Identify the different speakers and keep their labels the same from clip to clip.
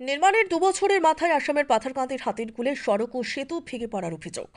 Speaker 1: নির্মাণের দুবছরের মাথায় আসামের পাথারকান্দির হাতিরকুলে সড়ক ও সেতু ভেঙে পড়ার অভিযোগ।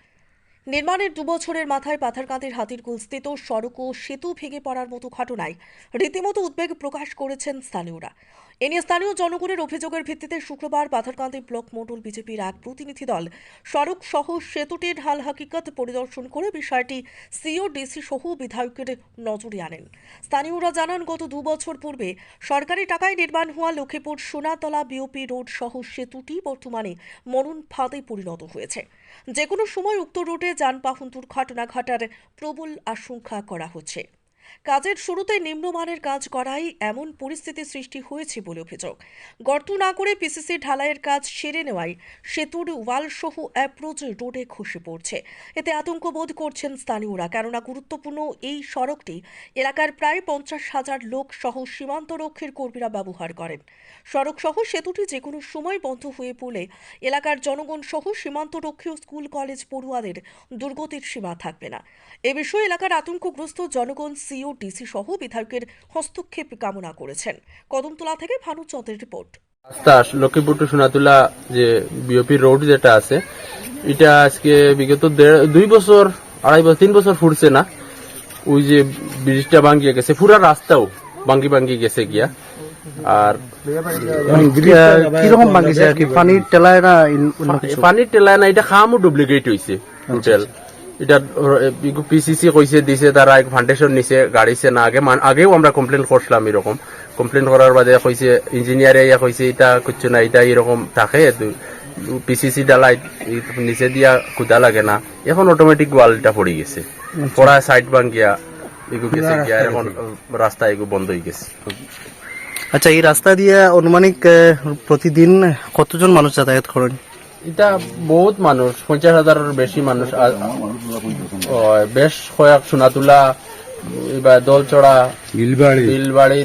Speaker 1: নির্মাণের দুবছরের মাথায় পাথারকান্দির হাতিরকুল স্থিত সড়ক ও সেতু ভেঙে পড়ার মতো ঘটনায় রীতিমতো উদ্বেগ প্রকাশ করেছেন স্থানীয়রা। এ নিয়ে স্থানীয় জনগণের অভিযোগের ভিত্তিতে শুক্রবার পাথারকান্দি ব্লক মন্ডল বিজেপির এক প্রতিনিধি দল সড়ক সহ সেতুটির হাল হাকিকত পরিদর্শন করে বিষয়টি সিও ডিসি সহ বিধায়কের নজরে আনেন। স্থানীয়রা জানান, গত দু বছর পূর্বে সরকারি টাকায় নির্মাণ হওয়া লক্ষ্মীপুর সোনাতলা বিওপি রোড সহ সেতুটি বর্তমানে মরণ ফাঁদে পরিণত হয়েছে। যে কোনো সময় উক্ত রুটে যানবাহন দুর্ঘটনা ঘটার প্রবল আশঙ্কা করা হচ্ছে। কাজের শুরুতে নিম্নমানের কাজ করাই এমন পরিস্থিতি সৃষ্টি হয়েছে বলে অভিযোগ। গর্ত না করে পিসিসি ঢালাইয়ের কাজ সেরে নেওয়ায় সেতুর ওয়াল সহ অ্যাপ্রোচ রোডে খসে পড়ছে। এতে আতঙ্ক বোধ করছেন স্থানীয়রা, কেননা গুরুত্বপূর্ণ এই সড়কটি এলাকার প্রায় পঞ্চাশ হাজার লোক সহ সীমান্ত রক্ষীর কর্মীরা ব্যবহার করেন। সড়ক সহ সেতুটি যে কোনো সময় বন্ধ হয়ে পড়লে এলাকার জনগণ সহ সীমান্ত রক্ষী ও স্কুল কলেজ পড়ুয়াদের দুর্গতির সীমা থাকবে না। এ বিষয়ে এলাকার আতঙ্কগ্রস্ত জনগণ সিও ডিসি সহ বিধায়কের হস্তক্ষেপ কামনা করেছেন। কদমতলা থেকে ভানুচন্দ্রের রিপোর্ট।
Speaker 2: রাস্তা লক্ষ্মীপুর টু সোনাতুলা যে বিওপি রোড যেটা আছে এটা আজকে বিগত দুই বছর আড়াই বছর তিন বছর ফুরছে না। ওই যে ব্রিজটা ভাঙ্গিয়ে গেছে পুরা রাস্তাও ভাঙ্গি ভাঙ্গি গেছে গিয়া। আর
Speaker 3: কীরকম ভাঙিছে আর কি? পানির টেলায় না
Speaker 2: পানির টেলা না এটা খামও ডুপ্লিকেট হয়েছে টোটাল এটা পিসিসি কইছে দিছে তারা এক ফাউন্ডেশন নিছে গাড়িছে না আগে মান- আগেও আমরা কমপ্লেন করছিলাম এরকম। কমপ্লেন করার বাদে কইছে ইঞ্জিনিয়ারে ইয়া কইছে এটা কিচ্ছু না এটা এরকম থাকে পিসিসি ডালাই নিচে দিয়া কুদা লাগে না। এখন অটোমেটিক ওয়ালটা পড়ে গেছে। পড়া সাইড ভাঙ্গিয়া এগু গেছে গিয়া এখন রাস্তা এগু বন্ধ হয়ে গেছে।
Speaker 3: আচ্ছা এই রাস্তা দিয়ে আনুমানিক প্রতিদিন কতজন মানুষ যাতায়াত করেন?
Speaker 2: এটা বহুত মানুষ পঞ্চাশ হাজারের বেশি মানুষ বেশ কয়েক সোনাতুলা এবার দলচড়া
Speaker 4: বিলবাড়ি
Speaker 2: বিলবাড়ি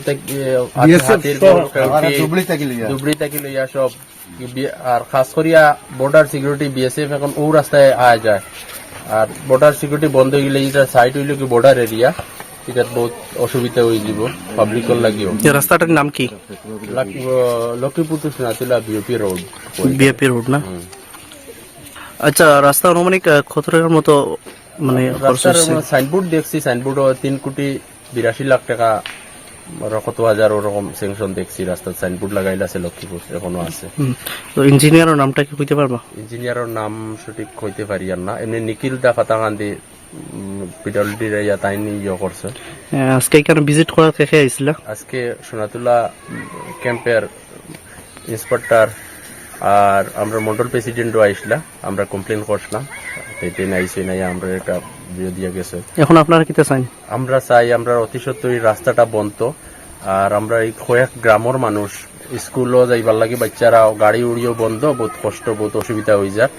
Speaker 2: কেউটি, ধুবড়ি থেকে লইয়া। সব আর খাস করিয়া বর্ডার সিকিউরিটি বিএসএফ এখন ও রাস্তায় আয়া যায়। আর বর্ডার সিকিউরিটি বন্ধ হয়ে গেলে এটা সাইড হইলে কি বর্ডার এরিয়া বহুত অসুবিধা যাব
Speaker 3: নাম কি?
Speaker 2: To Sonatula road
Speaker 3: BAP road না? আচ্ছা রাস্তা কত টাকার মতো মানে
Speaker 2: রাস্তার সাইনবোর্ড দেখছি সাইনবোর্ড তিন কোটি বিরাশি লাখ টাকা কত হাজার ওরকম স্যাংশন দেখছি রাস্তার সাইনবোর্ড লাগাইলে আছে লক্ষ্মীপুর এখনও আছে।
Speaker 3: তো ইঞ্জিনিয়ারের নামটা কি কইতে পারবা
Speaker 2: ইঞ্জিনিয়ারের নাম সঠিক কইতে পারি আর না। এমনি নিখিল দা ফাতাকান্দি পিডব্লিউডির ইয়া তাইনি ইয়ে করছে
Speaker 3: আজকে এখানে ভিজিট করার দেখে আইছিলা
Speaker 2: আজকে সোনাতুলা ক্যাম্পের ইন্সপেক্টর আর আমরা মন্ডল প্রেসিডেন্টও আইসলা আমরা কমপ্লেন করছিলাম এতে নাইছে নাই আমরা এটা দিয়ে দিয়ে গেছে।
Speaker 3: এখন আপনারা কিতে চাইন?
Speaker 2: আমরা চাই আমরা অতি সত্ত্বর রাস্তাটা বন্ধ। আর আমরা এই কয়েক গ্রামের মানুষ স্কুলও যাইবার লাগে বাচ্চারা গাড়ি উড়িও বন্ধ বহুত কষ্ট বহুত অসুবিধা হয়ে যায়।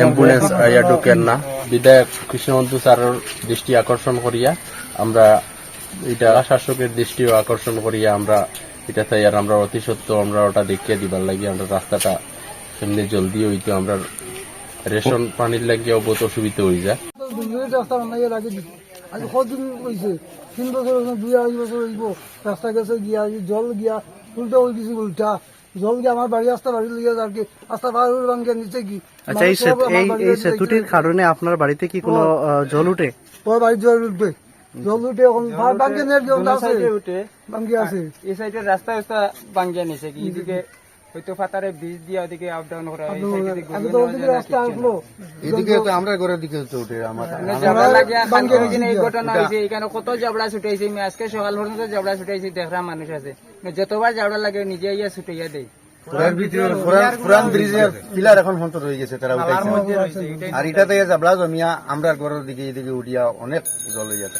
Speaker 2: অ্যাম্বুলেন্স আইয়া ঢুকেন না। বিধায়ক কৃষ্ণবন্ধু স্যারের দৃষ্টি আকর্ষণ করিয়া আমরা এটা শাসকের দৃষ্টিও আকর্ষণ করিয়া আমরা এটা তাই আর আমরা অতি সত্য আমরা ওটা দেখিয়ে দিবার লাগে আমরা রাস্তাটা এমনি জলদি হইতো আমরা রেশন পানির লাগিয়াও বহুত অসুবিধা হয়ে যায়।
Speaker 5: তিন বছর দুই আড়াই বছর হইব রাস্তা গেছে গিয়া জল গিয়া উল্টা হয়ে গেছে উল্টা। জল গিয়া আমার বাড়ি রাস্তা বাড়ি লিয়ে আর কি রাস্তা হয়ে বান নিচে কি।
Speaker 3: আচ্ছা এই এই এই সেতুটির কারণে আপনার বাড়িতে কি কোনো জল উঠে?
Speaker 5: তোর বাড়ি জল উঠবে। জল উঠে এখন বাঙ্গে নেট জল আছে। বাঙ্গে আছে।
Speaker 6: এই সাইডের রাস্তা রাস্তা ভাঙ্গিয়া নিছে কি? এদিকে হয়তো ফাতারে বীজ দিয়া ওদিকে আপ ডাউন করা হয়।
Speaker 4: এদিকে তো আমরা ঘরের দিকে তো উঠে আমার
Speaker 6: না। জাবড়া লাগিয়া খান
Speaker 5: ভাঙ্গিয়া
Speaker 6: করে কিনা এই ঘটনা হয়েছে এখানে কত জাবড়া ছুটাইছে আমি আজকে সকাল পর্যন্ত জাবড়া ছুটাইছি দেখরা মানুষ আছে। যতবার জাবড়া লাগে নিজে ইয়া ছুটাইয়া দেয়।
Speaker 4: পুরার ভিতরে পুরান পুরান ব্রিজের পিলার এখন হন্ত রয়ে গেছে তারা উঠাইছে। আর এটা থেকে যাবলা জমিয়া আমরা ঘরের দিকে এদিকে উঠিয়া অনেক জল হয়ে যেত